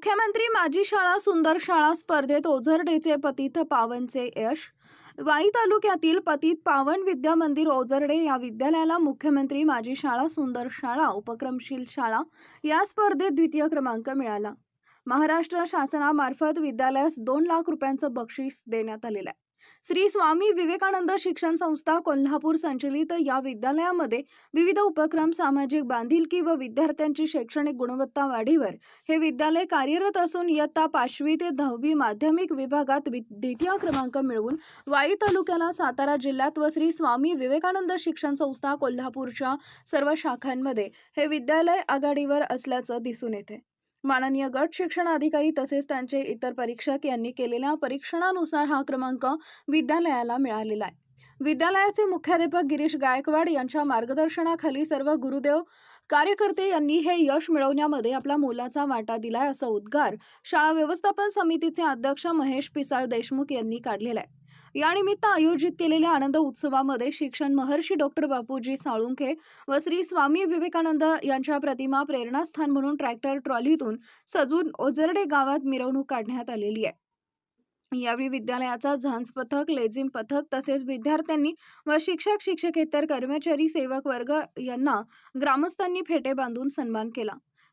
मुख्यमंत्री माझी शाळा सुंदर शाळा स्पर्धेत ओझरडेचे पतित पावनचे यश. वाई तालुक्यातील पतित पावन विद्या मंदिर ओझरडे या विद्यालयाला मुख्यमंत्री माझी शाळा सुंदर शाळा उपक्रमशील शाळा या स्पर्धेत द्वितीय क्रमांक मिळाला. महाराष्ट्र शासनामार्फत विद्यालयास दोन लाख रुपयांचं बक्षीस देण्यात आलेलं आहे. श्री स्वामी विवेकानंद शिक्षण संस्था कोल्हापूर संचलित या विद्यालयामध्ये विविध उपक्रम सामाजिक बांधिलकी व विद्यार्थ्यांची शैक्षणिक गुणवत्ता वाढीवर हे विद्यालय कार्यरत असून इयत्ता पाचवी ते दहावी माध्यमिक विभागात वि- द्वितीय क्रमांक मिळवून वाई तालुक्याला सातारा जिल्ह्यात व श्री स्वामी विवेकानंद शिक्षण संस्था कोल्हापूरच्या सर्व शाखांमध्ये हे विद्यालय आघाडीवर असल्याचं दिसून येते. माननीय गट शिक्षण अधिकारी तसेच त्यांचे इतर परीक्षक यांनी केलेल्या परीक्षणानुसार हा क्रमांक विद्यालयाला मिळालेला आहे. विद्यालयाचे मुख्याध्यापक गिरीश गायकवाड यांच्या मार्गदर्शनाखाली सर्व गुरुदेव कार्यकर्ते यांनी हे यश मिळवण्यामध्ये आपला मोलाचा वाटा दिलाय असा उद्गार शाळा व्यवस्थापन समितीचे अध्यक्ष महेश पिसाळ देशमुख यांनी काढलेला आहे. यानिमित्त आयोजित केलेल्या आनंद उत्सवामध्ये शिक्षण महर्षी डॉक्टर बापूजी साळुंखे व श्री स्वामी विवेकानंद यांच्या प्रतिमा प्रेरणास्थान म्हणून ट्रॅक्टर ट्रॉलीतून सजून ओझरडे गावात मिरवणूक काढण्यात आलेली आहे. यावेळी विद्यालयाचा झांज पथक लेझिम पथक तसेच विद्यार्थ्यांनी व शिक्षक शिक्षकेतर कर्मचारी सेवक वर्ग यांना ग्रामस्थांनी फेटे बांधून सन्मान केला.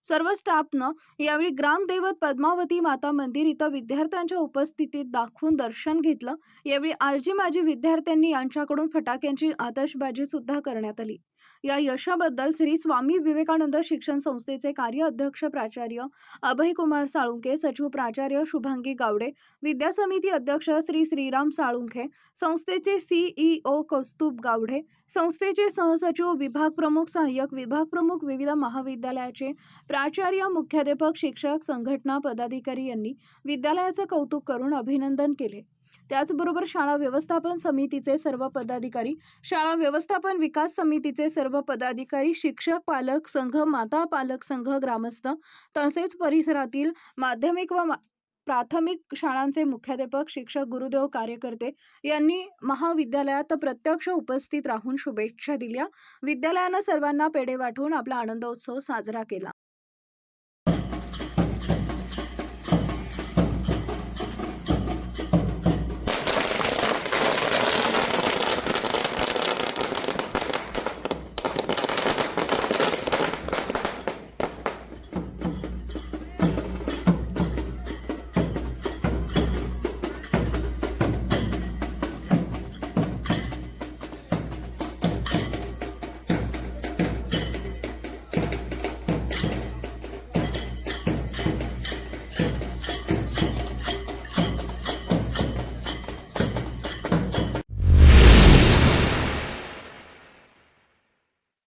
सर्व स्टाफनं यावेळी ग्रामदैवत पद्मावती माता मंदिर इथं विद्यार्थ्यांच्या उपस्थितीत दाखवून दर्शन घेतलं. यावेळी आजी माजी विद्यार्थ्यांनी यांच्याकडून फटाक्यांची आतषबाजी सुद्धा करण्यात आली. या यशाबद्दल श्री स्वामी विवेकानंद शिक्षण संस्थेचे कार्य अध्यक्ष प्राचार्य अभय कुमार साळुंखे सचिव प्राचार्य शुभांगी गावडे विद्या समिती अध्यक्ष श्री श्रीराम साळुंखे संस्थेचे सीईओ कौस्तुभ गावडे संस्थेचे सहसचिव विभाग प्रमुख सहाय्यक विभाग प्रमुख विविध महाविद्यालयाचे प्राचार्य मुख्याध्यापक शिक्षक संघटना पदाधिकारी यांनी विद्यालयाचं कौतुक करून अभिनंदन केले. त्याचबरोबर शाळा व्यवस्थापन समितीचे सर्व पदाधिकारी शाळा व्यवस्थापन विकास समितीचे सर्व पदाधिकारी शिक्षक पालक संघ माता पालक संघ ग्रामस्थ तसेच परिसरातील माध्यमिक व प्राथमिक शाळांचे मुख्याध्यापक शिक्षक गुरुदेव कार्यकर्ते यांनी महाविद्यालयात प्रत्यक्ष उपस्थित राहून शुभेच्छा दिल्या. विद्यालयानं सर्वांना पेढे वाटून आपला आनंदोत्सव साजरा केला.